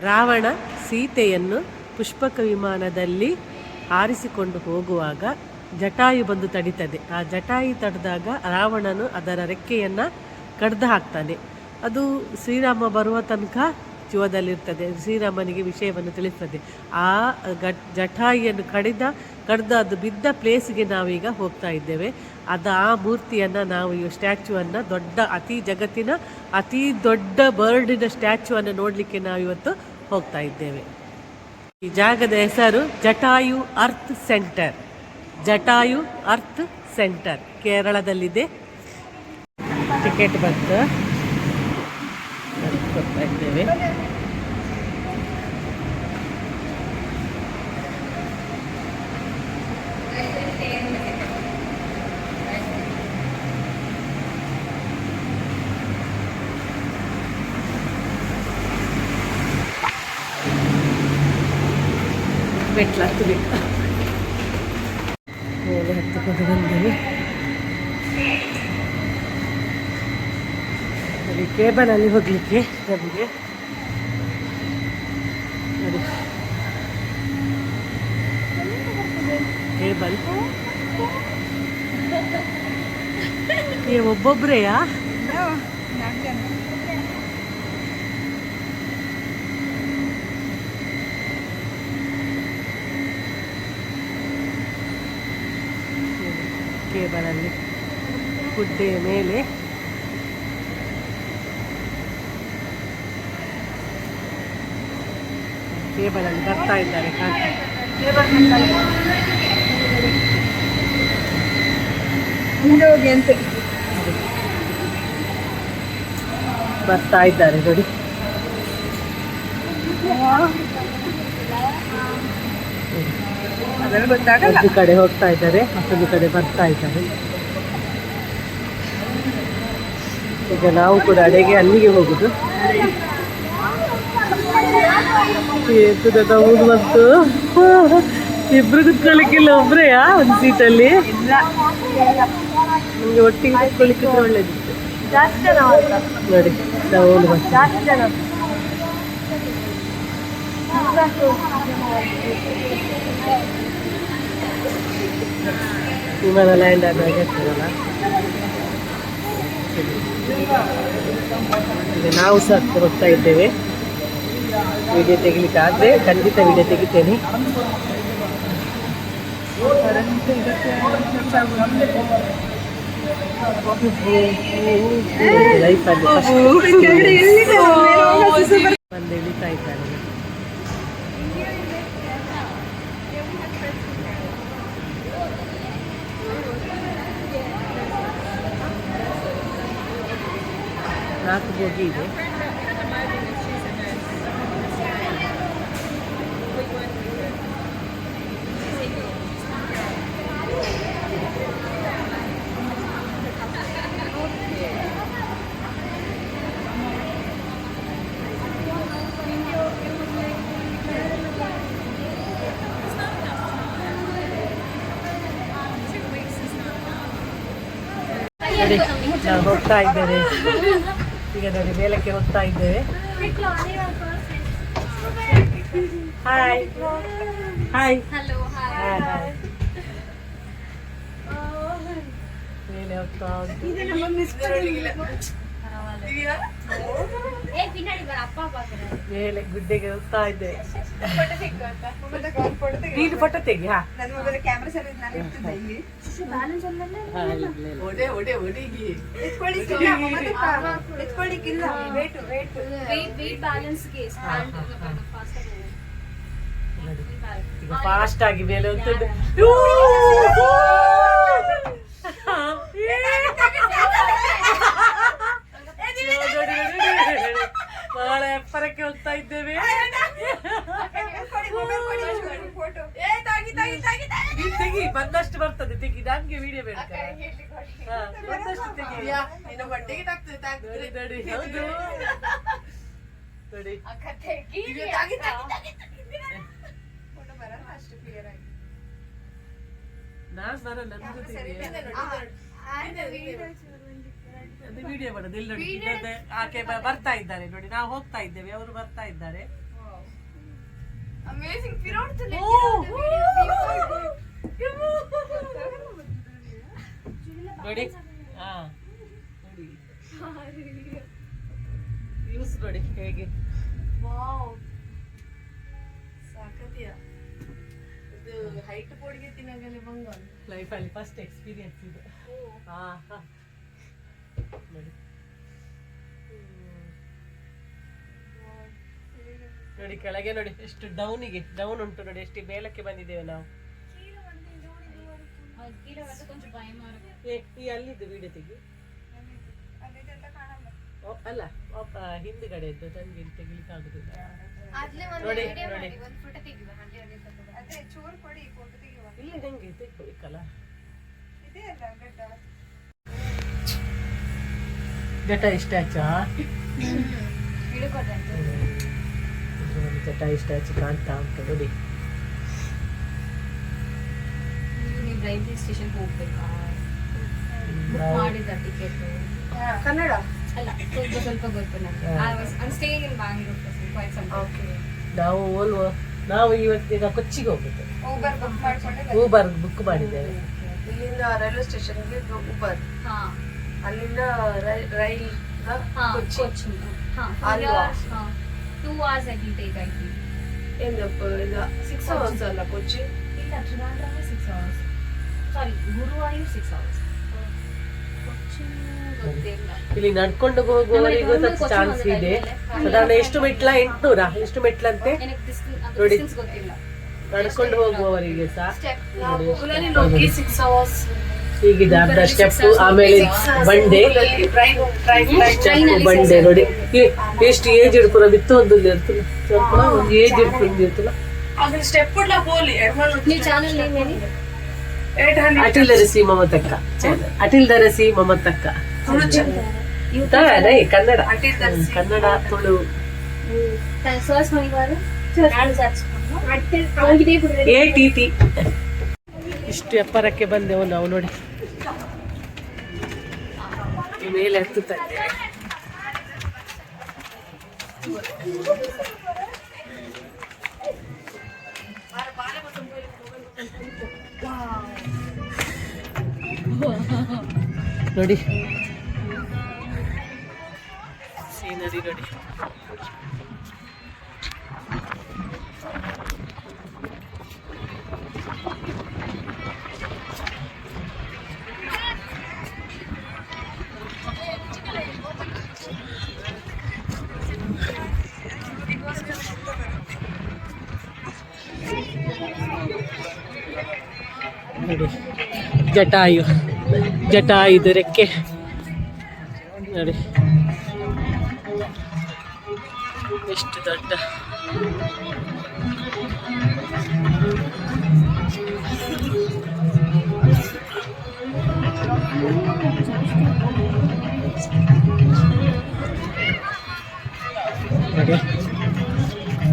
ರಾವಣ ಸೀತೆಯನ್ನು ಪುಷ್ಪಕ ವಿಮಾನದಲ್ಲಿ ಆರಿಸಿಕೊಂಡು ಹೋಗುವಾಗ ಜಟಾಯು ಬಂದು ತಡಿತದೆ. ಆ ಜಟಾಯು ತಡೆದಾಗ ರಾವಣನು ಅದರ ರೆಕ್ಕೆಯನ್ನು ಕಡ್ದು ಹಾಕ್ತಾನೆ. ಅದು ಶ್ರೀರಾಮ ಬರುವ ತನಕ ಜೀವದಲ್ಲಿರ್ತದೆ ಶ್ರೀರಾಮನಿಗೆ ವಿಷಯವನ್ನು ತಿಳಿಸ್ತದೆ. ಆ ಗಟ್ ಜಟಾಯಿಯನ್ನು ಕಡಿದ ಕಡಿದ ಅದು ಬಿದ್ದ ಪ್ಲೇಸ್ಗೆ ನಾವೀಗ ಹೋಗ್ತಾ ಇದ್ದೇವೆ. ಅದು ಆ ಮೂರ್ತಿಯನ್ನು ನಾವು ಈ ಸ್ಟ್ಯಾಚ್ಯೂವನ್ನು ದೊಡ್ಡ ಅತಿ ಜಗತ್ತಿನ ಅತಿ ದೊಡ್ಡ ಬರ್ಡಿನ ಸ್ಟ್ಯಾಚ್ಯೂವನ್ನು ನೋಡಲಿಕ್ಕೆ ನಾವು ಇವತ್ತು ಹೋಗ್ತಾ ಇದ್ದೇವೆ. ಈ ಜಾಗದ ಹೆಸರು Jatayu earth centre. Jatayu earth centre. ಕೇರಳದಲ್ಲಿದೆ. Ticket ಬಂತು. ಕೊಡ್ತಾ ಇದ್ದೇವೆ ಮೆಟ್ಲು ಹತ್ತಬೇಕು ಮೇಲೆ ಹತ್ತುಕೊಂಡು ಬಂದೇವೆ ನೋಡಿ ಕೇಬಲಲ್ಲಿ ಹೋಗಲಿಕ್ಕೆ ನಮಗೆ. ನೋಡಿ. ಕೇಬಲ್. ಏ ಒಬ್ಬೊಬ್ಬರೆಯಾ ಕೇಬಲಲ್ಲಿ ಗುಡ್ಡೆಯ ಮೇಲೆ ಕೇಬಲಲ್ಲಿ ಬರ್ತಾ ಇದ್ದಾರೆ ಬರ್ತಾ ಇದ್ದಾರೆ ನೋಡಿ. ಒಂದು ಕಡೆ ಹೋಗ್ತಾ ಇದ್ದಾರೆ ಮತ್ತೊಂದು ಕಡೆ ಬರ್ತಾ ಇದ್ದಾರೆ. ಈಗ ನಾವು ಕೂಡ ಅಡೆಗೆ ಅಲ್ಲಿಗೆ ಹೋಗುದು. ಊರು ಬಂತು ಇಬ್ರು ಕುತ್ಕೊಳ್ಳಿಕ್ಕಿಲ್ಲ ಒಬ್ರೇ ಒಂದು ಸೀಟಲ್ಲಿ? ನಿಮ್ಗೆ ಒಟ್ಟಿಗೆ ಕುತ್ಕೊಳ್ಳಿಕ್ಕೆ ಒಳ್ಳೇದಿತ್ತು. ನೋಡಿ ಬಂತು ವಿಮಾನ ಲ್ಯಾಂಡ್ ಆದಾಗ ಇರ್ತದಲ್ಲ ನಾವು ಸಹ ಹೋಗ್ತಾ ಇದ್ದೇವೆ. ವಿಡಿಯೋ ತೆಗಿಲಿಕ್ಕೆ ಆದರೆ ಖಂಡಿತ ವಿಡಿಯೋ ತೆಗಿತೇನೆ. ಲೈಫಲ್ಲಿ ಬಂದು ಇಳಿತಾ ನಾಲ್ಕು ಬೋಗಿ ಇದೆ. ನೋಡಿ ನಾವು ಹೋಗ್ತಾ ಇದ್ದೇವೆ. ಈಗ ನೋಡಿ ಮೇಲಕ್ಕೆ ಹೋಗ್ತಾ ಇದ್ದೇವೆ. Hi hi Hello, hi. Hi hi ಮೇಲೆ ಹೋಗ್ತಾ ಉಂಟು. ಮೇಲೆ ಗುಡ್ಡೆಗೆ ಹೋಗ್ತಾ ಇದ್ದೆ. ನೀನು ಫೋಟೋ ತೆಗಿ ಹಾ. ಹಾ, ಇಲ್ಲ, ಇಲ್ಲ. ಎತ್ಕೊಳ್ಳಿಕ್ಕಿಲ್ಲ ವೇಟ್ ವೇಟು ವೇಟು ಬ್ಯಾಲೆನ್ಸ್ಗೆ ಫಾಸ್ಟ್ ಆಗಿ ಮೇಲೆ ಹೋಗ್ತದೆ ಬಹಳ ಎಪ್ಪರಕ್ಕೆ ಹೋಗ್ತಾ ಇದ್ದೇವೆ ಫೋಟೋ ನೀನ್ ತೆಗಿ ಬಂದಷ್ಟು ಬರ್ತದೆ ತೆಗಿ ನನ್ಗೆ ವಿಡಿಯೋ ಬೇಡ ನಿನ್ನ ಬಂದಷ್ಟು ತೆಗಿ ನೋಡಿ ನೋಡಿ ಹೌದು ನೋಡಿ ನಾನ್ ಬರಲ್ಲ. ಅದು ವಿಡಿಯೋ ಮಾಡೋದು ಇಲ್ಲಿ ನೋಡಿ ಆಕೆ ಬರ್ತಾ ಇದ್ದಾರೆ ನೋಡಿ ನಾವು ಹೋಗ್ತಾ ಇದ್ದೇವೆ ಅವರು ಬರ್ತಾ ಇದ್ದಾರೆ ಅಮೇಜಿಂಗ್ ನೋಡಿ. ಹಾ ನೋಡಿ ಯೂಸ್ ನೋಡಿ ಹೇಗೆ. ವಾವ್. ಸಾಕತಿಯ. ಇದು ಹೈಟ್ ಬೋರ್ಡ್ಗೆ ತಿನ್ನಗಲೆ ಬಂಗ ಲೈಫಲ್ಲಿ ಫಸ್ಟ್ ಎಕ್ಸ್ಪೀರಿಯನ್ಸ್ ಇದು. ಹಾ ಹಾ. ನೋಡಿ. ನೋಡಿ ಕೆಳಗೆ ನೋಡಿ ಎಷ್ಟು ಡೌನಿಗೆ ಡೌನ್ ಉಂಟು ನೋಡಿ ಎಷ್ಟು ಮೇಲಕ್ಕೆ ಬಂದಿದ್ದೇವೆ ನಾವು. கீழே வந்து கொஞ்சம் பயமா இருக்கு ಏ ಈ ಅಲ್ಲಿದ್ದು ವಿಡಿಯೋ ತೆಗಿ ಓ, ಅಲ್ಲ ಒಬ್ಬ ಹಿಂದ್ಗಡೆದ್ದು ನನಗೆ ತೆಗಿಲಿಕ್ಕೆ ಆಗುದಿಲ್ಲ அதுல வந்து ನೋಡಿ video ನೋಡಿ ಮಾಡಿ ಒಂದು ಫೋಟೋ ತೆಗಿವ ಹಂಗೆ ಹಂಗೆ ತಗೊಂಡು. ಅದೇ ಚೂರ್ ಕೊಡಿ ಫೋಟೋ ತೆಗಿಯುವ ಇಲ್ಲ ಹೆಂಗೆ ತೆಗಿಬೇಕಲ್ಲ ಇದೆ ಅಲ್ಲ ಗಡ್ಡ ಜಟ ಇಷ್ಟ ಆಚಾ video ಕೊಡ್ರಿ ಜಟ ಇಷ್ಟ ಆಚು ಕಾಣ್ತಾ ಉಂಟು ನೋಡಿ ರೈಲ್ವೆ ಸ್ಟೇಷನ್ ಹೋಗ್ಬೇಕಾ? ಬುಕ್ ಮಾಡಿದ ಟಿಕೆಟ್? ಕನ್ನಡ? ಅಲ್ಲ ಸ್ವಲ್ಪ ಸ್ವಲ್ಪ ಗೊತ್ತು ನನಗೆ I was I staying in Bangalore some okay ನಾವು ಓಲ್ವೋ ನಾವು ಇವತ್ತೀಗ ಕೊಚ್ಚಿಗೆ ಹೋಗ್ಬೇಕು. ಊಬರ್ ಬುಕ್ ಮಾಡ್ಕೊಂಡೆ ಊಬರ್ ಬುಕ್ ಮಾಡಿದ್ದೇವೆ. ಇಲ್ಲಿಂದ ರೈಲ್ವೆ ಸ್ಟೇಷನ್ಗೆ ಊಬರ್ ಹಾ. ಅಲ್ಲಿಂದ rail Kochi two hours I take I ಏನು ಸಿಕ್ಸ್ ಅವರ್ಸ್ ಅಲ್ಲ ಕೊಚ್ಚಿ ಇಲ್ಲ Trivandrum six hours sorry Guruvayur six hours ಇಲ್ಲಿ ನಡ್ಕೊಂಡು ಹೋಗುವವರಿಗೂ ಸ್ವಲ್ಪ ಚಾನ್ಸ್ ಇದೆ. ಸಾಧಾರಣ ಎಷ್ಟು ಮೆಟ್ಲ? ಎಂಟ್ನೂರ? ಎಷ್ಟು ಮೆಟ್ಲಂತೆ? ನೋಡಿ. ನಡ್ಕೊಂಡು ಹೋಗುವವರಿಗೆ ಸಹ ಹೀಗಿದೆ ಅರ್ಧ ಸ್ಟೆಪ್ ಆಮೇಲೆ ಬಂಡೆ ಬಂಡೆ ನೋಡಿ. ಎಷ್ಟು ಏಜ್ ಇಡ್ಪುರ ಬಿತ್ತು ಒಂದು ಏಜ್ ಇಡ್ಪುರ ಸ್ಟೆಪ್ ನೀವು ಚಾನಲ್ ನೇಮ್ ಹೇಳಿ ಏಟ್ ಹಂಡ್ರೆಡ್ ಅಟಿಲ್ ದರಸಿ ಮಮತಕ್ಕ ಅಟಿಲ್ ದರಸಿ ಮಮತಕ್ಕ ತುಳು. ಚಂದ ತಾನೇ ಕನ್ನಡ ಕನ್ನಡ ತುಳು ಎ ಟಿ ಟಿ. ಇಷ್ಟು ಎಪ್ಪರಕ್ಕೆ ಬಂದೆವು ನಾವು ನೋಡಿ. ಮೇಲೆ ಹತ್ತುತ್ತಾ ಇದ್ದೇವೆ ನೋಡಿ. ಸೀನರಿ ನೋಡಿ. ನೋಡಿ. ಜಟಾಯು ಜಟಾಯುದು ರೆಕ್ಕೆ ನೋಡಿ. ಎಷ್ಟು ದೊಡ್ಡ.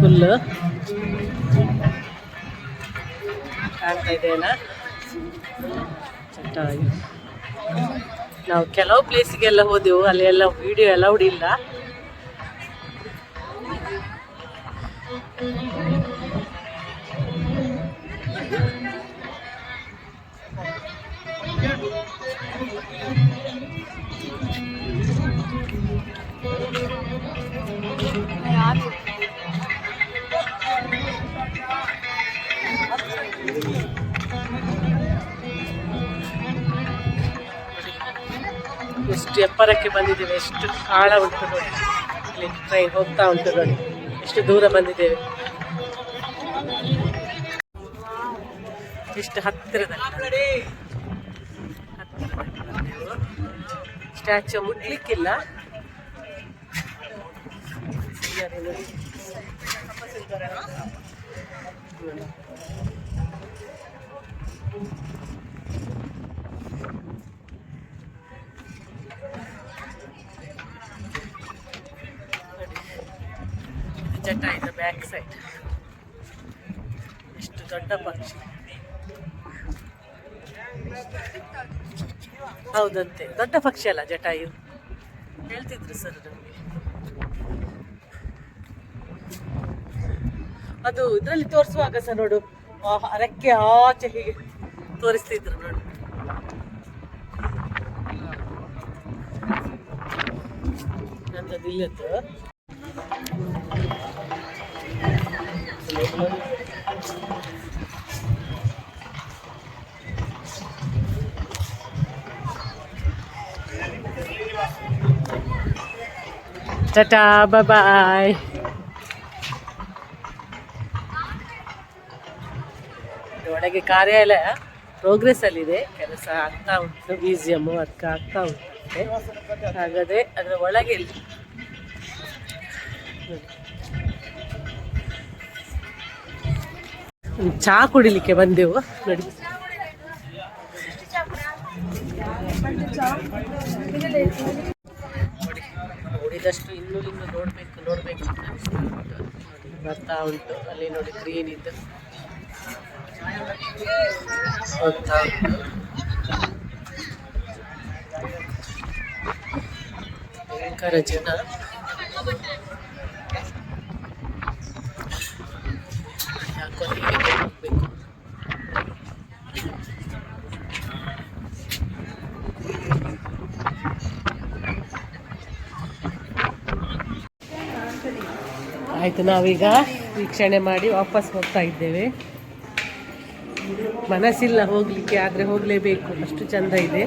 ಫುಲ್ ಕಾಣ್ತಾ ಇದೆಯಲ್ಲ? ಚಟ್ಟಾಗಿ. ನಾವು ಕೆಲವು ಪ್ಲೇಸಿಗೆಲ್ಲ ಹೋದೆವು ಅಲ್ಲಿ ಎಲ್ಲ ವಿಡಿಯೋ ಅಲೌಡ್ ಇಲ್ಲ ಎಷ್ಟು ಎಪ್ಪರಕ್ಕೆ ಬಂದಿದ್ದೇವೆ, ಎಷ್ಟು ಕಾಳ ಉಂಟು ನೋಡಿ. ಇಲ್ಲಿ ಟ್ರೈನ್ ಹೋಗ್ತಾ ಉಂಟು ನೋಡಿ. ಎಷ್ಟು ದೂರ ಬಂದಿದ್ದೇವೆ. ಎಷ್ಟು ಹತ್ತಿರದಲ್ಲಿ. ಸ್ಟ್ಯಾಚ್ಯೂ ಮುಟ್ಲಿಕ್ಕಿಲ್ಲ. ಸೈಡ್ ಎಷ್ಟು ದೊಡ್ಡ ಪಕ್ಷಿ. ಹೌದಂತೆ. ದೊಡ್ಡ ಪಕ್ಷಿ ಅಲ್ಲ ಜಟಾಯು. ಹೇಳ್ತಿದ್ರು ಸರ್ ನಮಗೆ. ಅದು ಇದರಲ್ಲಿ ತೋರಿಸುವಾಗ ಸಹ ನೋಡು ಅರಕ್ಕೆ ರೆಕ್ಕೆ ಆಚೆ ಹೀಗೆ ತೋರಿಸ್ತಿದ್ರು ನೋಡು. ನಂದದು ಇಲ್ಲದ್ದು. ಟಾಟಾ ಬಾಯ್ ಒಳಗೆ ಕಾರ್ಯಾಲಯ ಪ್ರೋಗ್ರೆಸ್ ಅಲ್ಲಿದೆ ಕೆಲಸ ಆಗ್ತಾ ಉಂಟು ಮ್ಯೂಸಿಯಮ್ ಅದಕ್ಕೆ ಆಗ್ತಾ ಉಂಟು ಹಾಗಾದ್ರೆ ಅದರ ಒಳಗೆ ಚಹಾ ಕುಡಿಲಿಕ್ಕೆ ಬಂದೆವು. ನೋಡಿ. ನೋಡಿ, ನೋಡಿದಷ್ಟು ಇನ್ನೂ ಇನ್ನು ನೋಡ್ಬೇಕು ನೋಡ್ಬೇಕು ಬರ್ತಾ ಉಂಟು. ಅಲ್ಲಿ ನೋಡಿ ಗ್ರೀನ್ ಇದ್ದು ಭಯಂಕರ ಜನ. ಯಾಕೋ ಆಯ್ತು ನಾವೀಗ ವೀಕ್ಷಣೆ ಮಾಡಿ ವಾಪಸ್ ಹೋಗ್ತಾ ಇದ್ದೇವೆ. ಮನಸ್ಸಿಲ್ಲ ಹೋಗ್ಲಿಕ್ಕೆ ಆದರೆ ಹೋಗಲೇಬೇಕು. ಅಷ್ಟು ಚಂದ ಇದೆ.